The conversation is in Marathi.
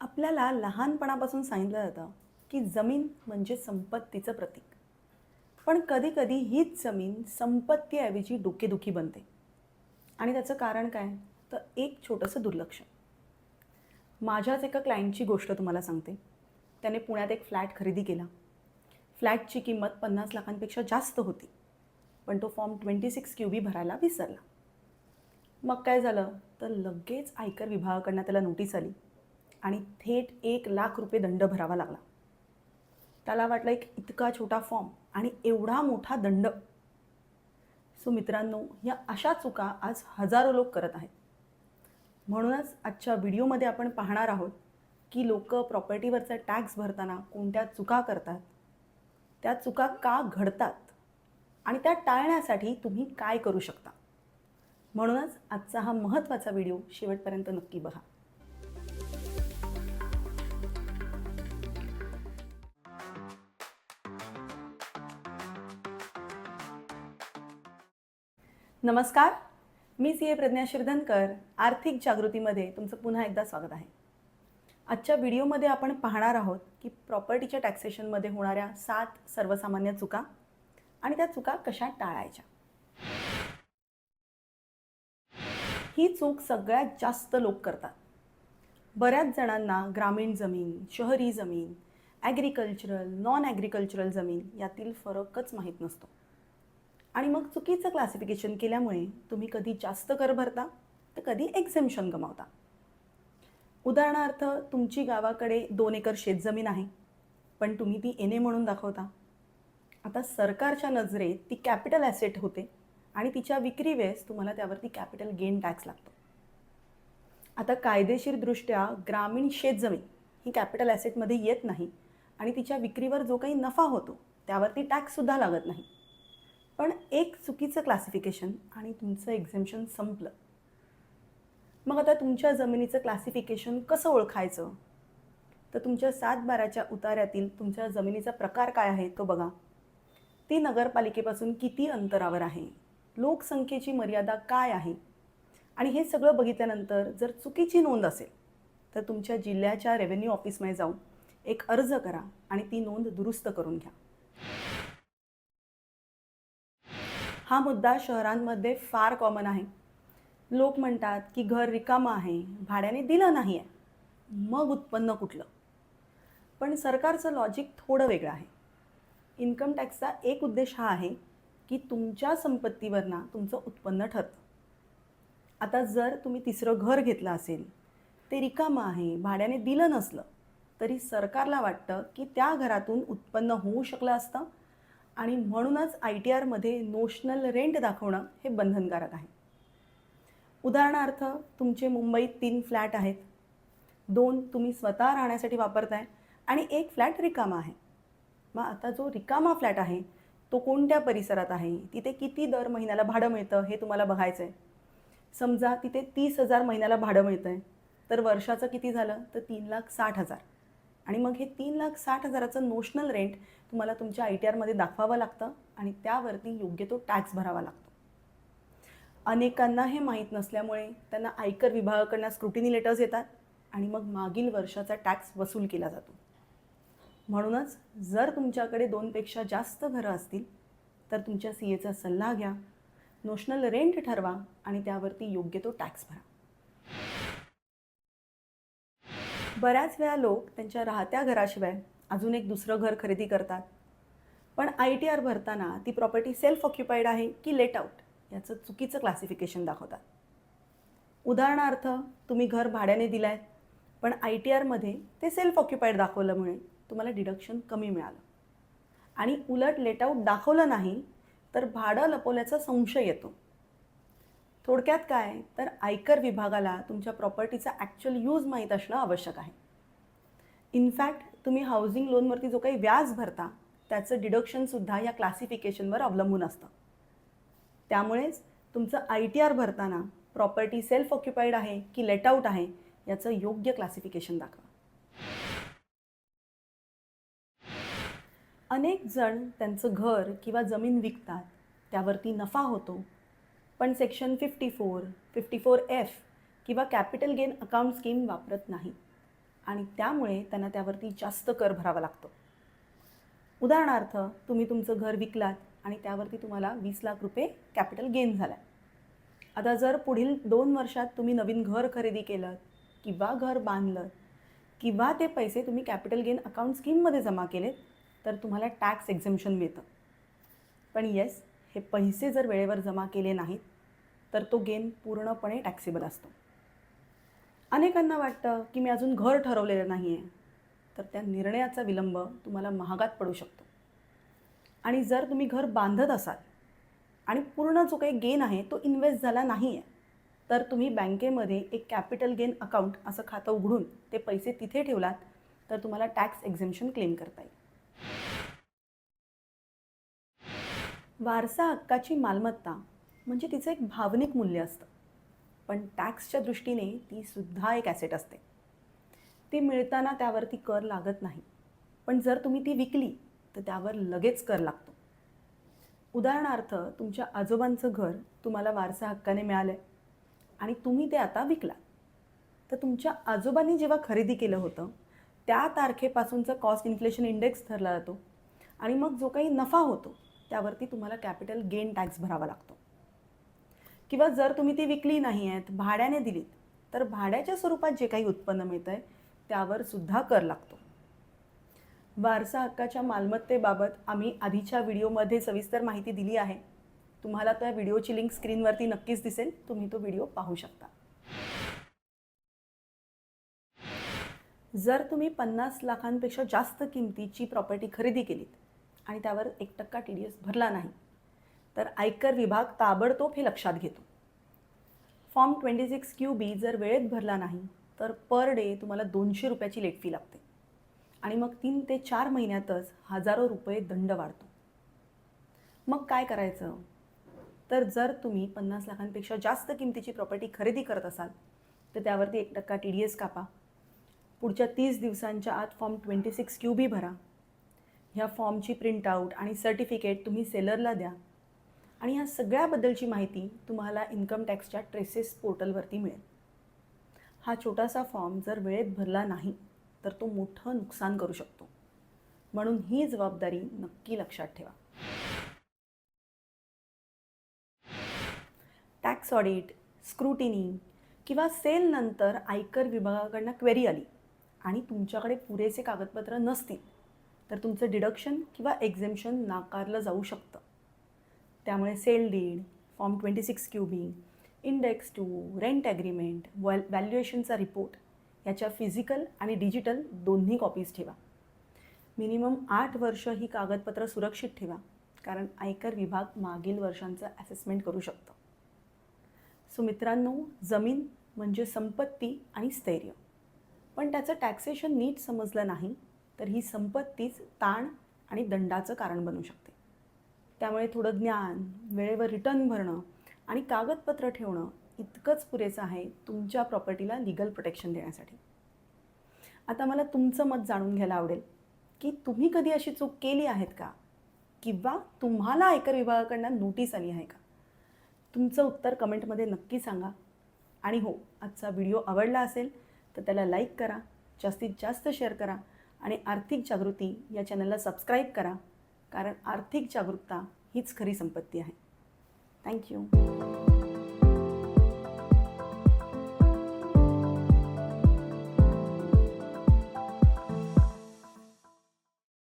आपल्याला लहानपणापासून सांगितलं जातं की जमीन म्हणजे संपत्तीचं प्रतीक. पण कधीकधी हीच जमीन संपत्तीऐवजी डोकेदुखी बनते. आणि त्याचं कारण काय? तर एक छोटंसं दुर्लक्ष माझ्याच एका क्लायंटची गोष्ट तुम्हाला सांगते. त्याने पुण्यात एक फ्लॅट खरेदी केला. फ्लॅटची किंमत पन्नास लाखांपेक्षा जास्त होती. पण तो form twenty six Q B भरायला विसरला. मग काय झालं? तर लगेच आयकर विभागाकडनं त्याला नोटीस आली. आणि थेट एक लाख रुपये दंड भरावा लागला. त्याला वाटलं एक इतका छोटा फॉर्म आणि एवढा मोठा दंड. सो मित्रांनो या अशा चुका आज हजारो लोक करत आहेत. म्हणूनच आजच्या व्हिडिओमध्ये आपण पाहणार आहोत की लोक प्रॉपर्टीवरचा टॅक्स भरताना कोणत्या चुका करतात त्या चुका का घडतात आणि त्या टाळण्यासाठी तुम्ही काय करू शकता. म्हणूनच आजचा हा महत्त्वाचा व्हिडिओ शेवटपर्यंत नक्की बघा. नमस्कार. मी सी ए प्रज्ञा शिरधनकर आर्थिक जागृतीमध्ये तुमचं पुन्हा एकदा स्वागत आहे. आजच्या व्हिडिओमध्ये आपण पाहणार आहोत की प्रॉपर्टीच्या टॅक्सेशनमध्ये होणाऱ्या सात सर्वसामान्य चुका आणि त्या चुका कशा टाळायच्या. ही चूक सगळ्यात जास्त लोक करतात. बऱ्याच जणांना ग्रामीण जमीन शहरी जमीन ॲग्रिकल्चरल नॉन ॲग्रिकल्चरल जमीन यातील फरकच माहीत नसतो. आणि मग चुकीचं क्लासिफिकेशन केल्यामुळे तुम्ही कधी जास्त कर भरता तर कधी एक्झेम्शन गमावता. उदाहरणार्थ तुमची गावाकडे दोन एकर शेतजमीन आहे पण तुम्ही ती एन ए म्हणून दाखवता. आता सरकारच्या नजरेत ती कॅपिटल ॲसेट होते आणि तिच्या विक्री वेळेस तुम्हाला त्यावरती कॅपिटल गेन टॅक्स लागतो. आता कायदेशीरदृष्ट्या ग्रामीण शेतजमीन ही कॅपिटल ॲसेटमध्ये येत नाही आणि तिच्या विक्रीवर जो काही नफा होतो त्यावरती टॅक्ससुद्धा लागत नाही. पण एक चुकीचं क्लासिफिकेशन आणि तुमचं एक्झेम्शन संपलं. मग आता तुमच्या जमिनीचं क्लासिफिकेशन कसं ओळखायचं? तर तुमच्या सात बाराच्या तुमच्या जमिनीचा प्रकार काय आहे तो बघा. ती नगरपालिकेपासून किती अंतरावर आहे? लोकसंख्येची मर्यादा काय आहे? आणि हे सगळं बघितल्यानंतर जर चुकीची नोंद असेल तर तुमच्या जिल्ह्याच्या रेव्हेन्यू ऑफिसमध्ये जाऊन एक अर्ज करा आणि ती नोंद दुरुस्त करून घ्या. हा मुद्दा शहरांमध्ये फार कॉमन आहे. लोक म्हणतात की घर रिकामं आहे भाड्याने दिलं नाही आहे मग उत्पन्न कुठलं? पण सरकारचं लॉजिक थोडं वेगळं आहे. इन्कम टॅक्सचा एक उद्देश हा आहे की तुमच्या संपत्तीवरनं तुमचं उत्पन्न ठरतं. आता जर तुम्ही तिसरं घर घेतलं असेल ते रिकामं आहे भाड्याने दिलं नसलं तरी सरकारला वाटतं की त्या घरातून उत्पन्न होऊ शकलं असतं आणि म्हणूनच आय टी आरमध्ये नोशनल रेंट दाखवणं हे बंधनकारक आहे. उदाहरणार्थ तुमचे मुंबईत तीन फ्लॅट आहेत. दोन तुम्ही स्वतः राहण्यासाठी वापरताय आणि एक फ्लॅट रिकामा आहे. मग आता जो रिकामा फ्लॅट आहे तो कोणत्या परिसरात आहे? तिथे किती दर महिन्याला भाडं मिळतं हे तुम्हाला बघायचं आहे समजा तिथे तीस हजार महिन्याला भाडं मिळतं आहे तर वर्षाचं किती झालं? तर तीन लाख साठ हजार. आणि मग हे तीन लाख साठ हजाराचं नोशनल रेंट तुम्हाला तुमच्या आय टी आरमध्ये दाखवावं लागतं आणि त्यावरती योग्य तो टॅक्स भरावा लागतो. अनेकांना हे माहीत नसल्यामुळे त्यांना आयकर विभागाकडनं स्क्रुटिनी लेटर्स येतात आणि मग मागील वर्षाचा टॅक्स वसूल केला जातो. म्हणूनच जर तुमच्याकडे दोनपेक्षा जास्त घरं असतील तर तुमच्या सी एचा सल्ला घ्या नोशनल रेंट ठरवा आणि त्यावरती योग्य तो टॅक्स भरा. बऱ्याच वेळा लोक त्यांच्या राहत्या घराशिवाय अजून एक दुसरं घर खरेदी करतात. पण आय टी आर भरताना ती प्रॉपर्टी सेल्फ ऑक्युपाईड आहे की लेट आऊट याचं चुकीचं क्लासिफिकेशन दाखवतात. उदाहरणार्थ तुम्ही घर भाड्याने दिलं आहे पण आय टी आरमध्ये ते सेल्फ ऑक्युपाईड दाखवल्यामुळे तुम्हाला डिडक्शन कमी मिळालं. आणि उलट लेटआऊट दाखवलं नाही तर भाडं लपवल्याचा संशय येतो. थोडक्यात काय? तर आयकर विभागाला तुमच्या प्रॉपर्टीचा ॲक्च्युअल यूज माहीत असणं आवश्यक आहे. इनफॅक्ट तुम्ही हाऊसिंग लोनवरती जो काही व्याज भरता त्याचं डिडक्शनसुद्धा या क्लासिफिकेशनवर अवलंबून असतं. त्यामुळेच तुमचं आय टी आर भरताना प्रॉपर्टी सेल्फ ऑक्युपाईड आहे की लेट आऊट आहे याचं योग्य क्लासिफिकेशन दाखवा. अनेक जण त्यांचं घर किंवा जमीन विकतात त्यावरती नफा होतो पण section fifty four fifty four F किंवा कॅपिटल गेन अकाउंट स्कीम वापरत नाही. आणि त्यामुळे त्यांना त्यावरती जास्त कर भरावा लागतो. उदाहरणार्थ तुम्ही तुमचं घर विकलात आणि त्यावरती तुम्हाला वीस लाख रुपये कॅपिटल गेन झाला आता जर पुढील दोन वर्षात तुम्ही नवीन घर खरेदी केलं किंवा घर बांधलं किंवा ते पैसे तुम्ही कॅपिटल गेन अकाउंट स्कीममध्ये जमा केलेत तर तुम्हाला टॅक्स एक्झम्शन मिळतं. पण येस हे पैसे जर वेळेवर जमा केले नाहीत तर तो गेन पूर्णपणे टॅक्सेबल असतो. अनेकांना वाटतं की मी अजून घर ठरवलेलं नाही आहे तर त्या निर्णयाचा विलंब तुम्हाला महागात पडू शकतो. आणि जर तुम्ही घर बांधत असाल आणि पूर्ण जो काही गेन आहे तो इन्व्हेस्ट झाला नाही आहे तर तुम्ही बँकेमध्ये एक कॅपिटल गेन अकाउंट असं खातं उघडून ते पैसे तिथे ठेवलात तर तुम्हाला टॅक्स एक्झेम्शन क्लेम करता येईल. वारसा हक्काची मालमत्ता म्हणजे तिचं एक भावनिक मूल्य असतं. पण टॅक्सच्या दृष्टीने ती सुद्धा एक ॲसेट असते. ती मिळताना त्यावरती कर लागत नाही. पण जर तुम्ही ती विकली तर त्यावर लगेच कर लागतो. उदाहरणार्थ तुमच्या आजोबांचं घर तुम्हाला वारसा हक्काने मिळालं आहे आणि तुम्ही ते आता विकला तर तुमच्या आजोबांनी जेव्हा खरेदी केलं होतं त्या तारखेपासूनचा कॉस्ट इन्फ्लेशन इंडेक्स ठरला जातो आणि मग जो काही नफा होतो त्यावरती तुम्हाला कॅपिटल गेन टॅक्स भरावा लागतो. किंवा जर तुम्ही ती विकली नाही आहेत भाड्याने दिलीत तर भाड्याच्या स्वरूपात जे काही उत्पन्न मिळतं आहे त्यावर सुद्धा कर लागतो. वारसा हक्काच्या मालमत्तेबाबत आम्ही आधीच्या व्हिडिओमध्ये सविस्तर माहिती दिली आहे. तुम्हाला त्या व्हिडिओची लिंक स्क्रीनवरती नक्कीच दिसेल. तुम्ही तो व्हिडिओ पाहू शकता. जर तुम्ही पन्नास लाखांपेक्षा जास्त किमतीची प्रॉपर्टी खरेदी केलीत आणि त्यावर एक टक्का टी डी एस भरला नाही. तर आयकर विभाग ताबडतोब हे लक्षात घेतो. Form twenty six Q B जर वेळेत भरला नाही तर पर डे तुम्हाला दोनशे रुपयाची लेट फी लागते. आणि मग तीन ते चार महिन्यातच हजारो रुपये दंड वाढतो. मग काय करायचं? तर जर तुम्ही पन्नास लाखांपेक्षा जास्त किमतीची प्रॉपर्टी खरेदी करत असाल तर त्यावरती एक टक्का टी डी एस कापा. पुढच्या तीस दिवसांच्या आत form twenty six Q B भरा. ह्या फॉर्मची प्रिंटआउट आणि सर्टिफिकेट तुम्ही सेलरला द्या. आणि ह्या सगळ्याबद्दलची माहिती तुम्हाला इन्कम टॅक्सच्या ट्रेसेस पोर्टलवरती मिळेल. हा छोटासा फॉर्म जर वेळेत भरला नाही तर तो मोठं नुकसान करू शकतो. म्हणून ही जबाबदारी नक्की लक्षात ठेवा. टॅक्स ऑडिट स्क्रुटिनी किंवा सेलनंतर आयकर विभागाकडनं क्वेरी आली आणि तुमच्याकडे पुरेसे कागदपत्र नसतील तर तुमचं डिडक्शन किंवा एक्झेम्शन नाकारलं जाऊ शकतं. त्यामुळे sale deed form twenty six Q index two rent agreement well व्हॅल्युएशनचा रिपोर्ट याच्या फिजिकल आणि डिजिटल दोन्ही कॉपीज ठेवा. मिनिमम आठ वर्ष ही कागदपत्र सुरक्षित ठेवा कारण आयकर विभाग मागील वर्षांचं ॲसेसमेंट करू शकतं. सो मित्रांनो जमीन म्हणजे संपत्ती आणि स्थैर्य. पण त्याचं टॅक्सेशन नीट समजलं नाही तर ही संपत्तीच ताण आणि दंडाचं कारण बनू शकते. त्यामुळे थोडं ज्ञान वेळेवर रिटर्न भरणं आणि कागदपत्र ठेवणं इतकंच पुरेसं आहे तुमच्या प्रॉपर्टीला लिगल प्रोटेक्शन देण्यासाठी. आता मला तुमचं मत जाणून घ्यायला आवडेल की तुम्ही कधी अशी चूक केली आहेत का? किंवा तुम्हाला आयकर विभागाकडनं नोटीस आली आहे का? तुमचं उत्तर कमेंटमध्ये नक्की सांगा. आणि हो आजचा व्हिडिओ आवडला असेल तर त्याला लाईक करा जास्तीत जास्त शेअर करा आणि आर्थिक जागृती या चॅनलला सबस्क्राईब करा कारण आर्थिक जागरूकता हीच खरी संपत्ती आहे. थँक्यू